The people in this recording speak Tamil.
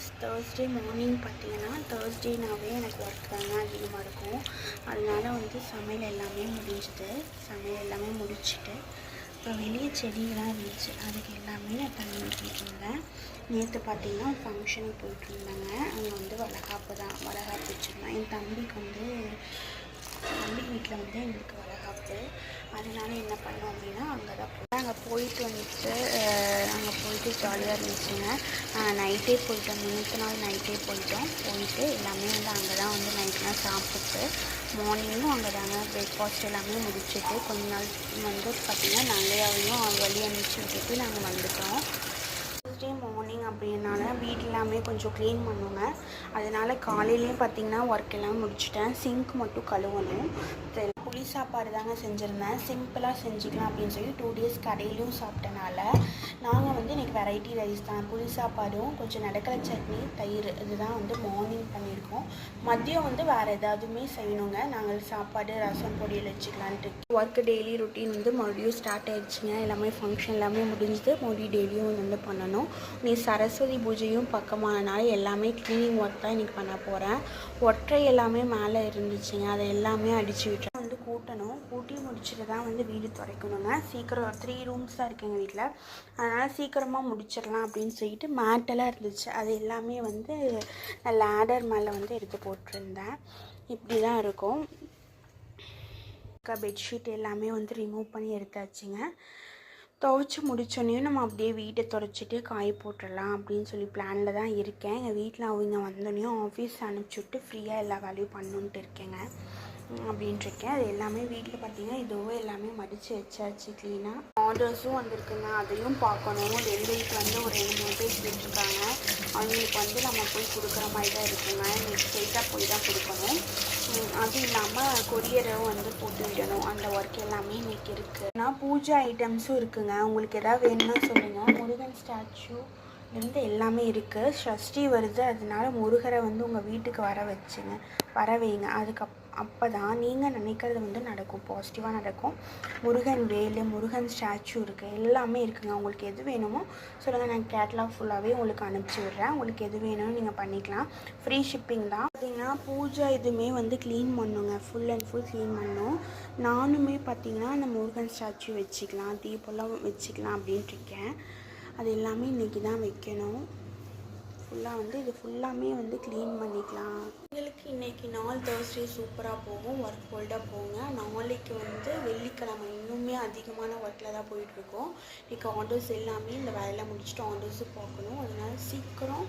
ஃப்ரெண்ட்ஸ் தேர்ஸ்டே மார்னிங் பார்த்தீங்கன்னா தேர்ஸ்டேனாவே எனக்கு ஒர்க் தாங்க அதிகமாக இருக்கும். அதனால் வந்து சமையல் எல்லாமே முடிஞ்சுது. சமையல் எல்லாமே முடிச்சுட்டு இப்போ வெளியே செடியெல்லாம் இருந்துச்சு. அதுக்கு எல்லாமே நான் தண்ணி ஊற்றிட்டுருந்தேன் நேற்று பார்த்தீங்கன்னா ஃபங்க்ஷனுக்கு போயிட்டுருந்தாங்க அங்கே வந்து வளகாப்பு தான். வளகாப்பு வச்சுருந்தேன். என் தம்பிக்கு வந்து தம்பி வீட்டில் வந்து எங்களுக்கு வளகாப்பு. அதனால என்ன பண்ணோம் அப்படின்னா அங்கே தான் அங்கே போயிட்டு வந்துட்டு அங்கே போயிட்டு ஜாலியாக இருந்துச்சுங்க. நைட்டே போயிட்டோம். முன்னூற்றி நாள் நைட்டே போயிட்டோம். போயிட்டு எல்லாமே வந்து அங்கே தான் வந்து நைட்லாம் சாப்பிட்டு மார்னிங்கும் அங்கே தாங்க பிரேக்ஃபாஸ்ட் எல்லாமே முடிச்சுட்டு கொஞ்ச நாள் வந்து பார்த்திங்கன்னா நங்கையாவையும் வழி அனுப்பிச்சு விட்டுட்டு நாங்கள் வந்துட்டோம். அதனால் வீடு எல்லாமே கொஞ்சம் க்ளீன் பண்ணுங்க. அதனால் காலையிலேயும் பார்த்தீங்கன்னா ஒர்க் எல்லாம் முடிச்சிட்டேன். சிங்க் மட்டும் கழுவணும். புளி சாப்பாடு தாங்க செஞ்சுருந்தேன். சிம்பிளாக செஞ்சுக்கலாம் அப்படின்னு சொல்லி டூ டேஸ் கடையிலையும் சாப்பிட்டனால நாங்கள் வந்து இன்றைக்கி வெரைட்டி ரைஸ் தான். புளி சாப்பாடும் கொஞ்சம் நடக்கிற சட்னி தயிர். இதுதான் வந்து மார்னிங் பண்ணியிருக்கோம் மதியம் வந்து வேறு ஏதாவதுமே செய்யணுங்க. நாங்கள் சாப்பாடு ரசம் பொடியில் வச்சுக்கலான்ட்டு ஒர்க் டெய்லி ரொட்டீன் வந்து மறுபடியும் ஸ்டார்ட் ஆயிடுச்சுங்க. எல்லாமே ஃபங்க்ஷன் எல்லாமே முடிஞ்சுது. மறுபடியும் டெய்லியும் வந்து பண்ணணும். நீ சரஸ்வதி பூஜையும் பக்கமானனால எல்லாமே க்ளீனிங் ஒர்க் தான் இன்றைக்கி பண்ண போகிறேன் ஒற்றை எல்லாமே மேலே இருந்துச்சுங்க. அதை எல்லாமே அடித்து விட்டுறேன். வந்து கூட்டணும். கூட்டி முடிச்சுட்டு தான் வந்து வீடு துடைக்கணுங்க. சீக்கிரம் த்ரீ ரூம்ஸ் தான் இருக்குது எங்கள் வீட்டில் அதனால் சீக்கிரமாக முடிச்சிடலாம் அப்படின்னு சொல்லிட்டு மேட்டெல்லாம் இருந்துச்சு. அது எல்லாமே வந்து லேடர் மேலே வந்து எடுத்து போட்டிருந்தேன். இப்படி தான் இருக்கும் பெட்ஷீட் எல்லாமே வந்து ரிமூவ் பண்ணி எடுத்தாச்சுங்க. துவைச்சி முடிச்சோடனே நம்ம அப்படியே வீட்டை துடைச்சிட்டு காய போட்டுடலாம் அப்படின்னு சொல்லி பிளானில் தான் இருக்கேன். எங்கள் வீட்டில் அவங்க வந்தோடனே ஆஃபீஸ் அனுப்பிச்சுட்டு ஃப்ரீயாக எல்லா வேலையும் பண்ணணுன்ட்டு இருக்கேங்க. உம், அப்படின்ட்டு இருக்கேன் அது எல்லாமே வீட்டில் பார்த்தீங்கன்னா இதுவும் எல்லாமே மடித்து வச்சாச்சு க்ளீனாக ஆர்டர்ஸும் வந்திருக்குங்க. அதையும் பார்க்கணும். டெலிவரிக்கு வந்து ஒரு ரெண்டு மூணு பேர் கேட்டிருக்காங்க அவங்களுக்கு வந்து நம்ம போய் கொடுக்குற மாதிரி தான் இருக்குங்க இன்னைக்கு ஸ்ட்ரெயிட்டாக போய் தான் கொடுக்கணும். அது இல்லாமல் கொரியரும் வந்து போட்டு விடணும். அந்த ஒர்க் எல்லாமே இன்னைக்கு இருக்குது நான் பூஜை ஐட்டம்ஸும் இருக்குங்க. உங்களுக்கு எதாவது வேணும்னா சொல்லுங்கள் முருகன் ஸ்டாச்சு இருந்து எல்லாமே இருக்குது ஷஷ்டி வருது. அதனால முருகரை வந்து உங்கள் வீட்டுக்கு வர வச்சுங்க. வர வைங்க. அதுக்கப்புறம் அப்போ தான் நீங்கள் நினைக்கிறது வந்து நடக்கும். பாசிட்டிவாக நடக்கும். முருகன் வேலு முருகன் ஸ்டாச்சு இருக்குது எல்லாமே இருக்குங்க. உங்களுக்கு எது வேணுமோ சொல்லுங்கள் நான் கேட்லாக் ஃபுல்லாகவே உங்களுக்கு அனுப்பிச்சி விடுறேன். உங்களுக்கு எது வேணும்னு நீங்கள் பண்ணிக்கலாம். ஃப்ரீ ஷிப்பிங் தான். பார்த்தீங்கன்னா பூஜை இதுவுமே வந்து க்ளீன் பண்ணுங்க ஃபுல் அண்ட் ஃபுல் க்ளீன் பண்ணும் நானுமே பார்த்தீங்கன்னா அந்த முருகன் ஸ்டாச்சு வச்சுக்கலாம். தீபம்லாம் வச்சுக்கலாம் அப்படின்ட்டு இருக்கேன். அது எல்லாமே இன்றைக்கி தான் வைக்கணும். ஃபுல்லாக வந்து இது ஃபுல்லாமே வந்து க்ளீன் பண்ணிக்கலாம். உங்களுக்கு இன்றைக்கி நாள் தேர்ஸ்டே சூப்பராக போகும். ஒர்க் ஃபோல்டாக போங்க. நாளைக்கு வந்து வெள்ளிக்கிழமை இன்னுமே அதிகமான ஒர்க்கில் தான் போயிட்டுருக்கோம். இன்றைக்கி ஆர்டர்ஸ் எல்லாமே இந்த வேலையெல்லாம் முடிச்சுட்டு ஆர்டர்ஸும் பார்க்கணும் அதனால் சீக்கிரம்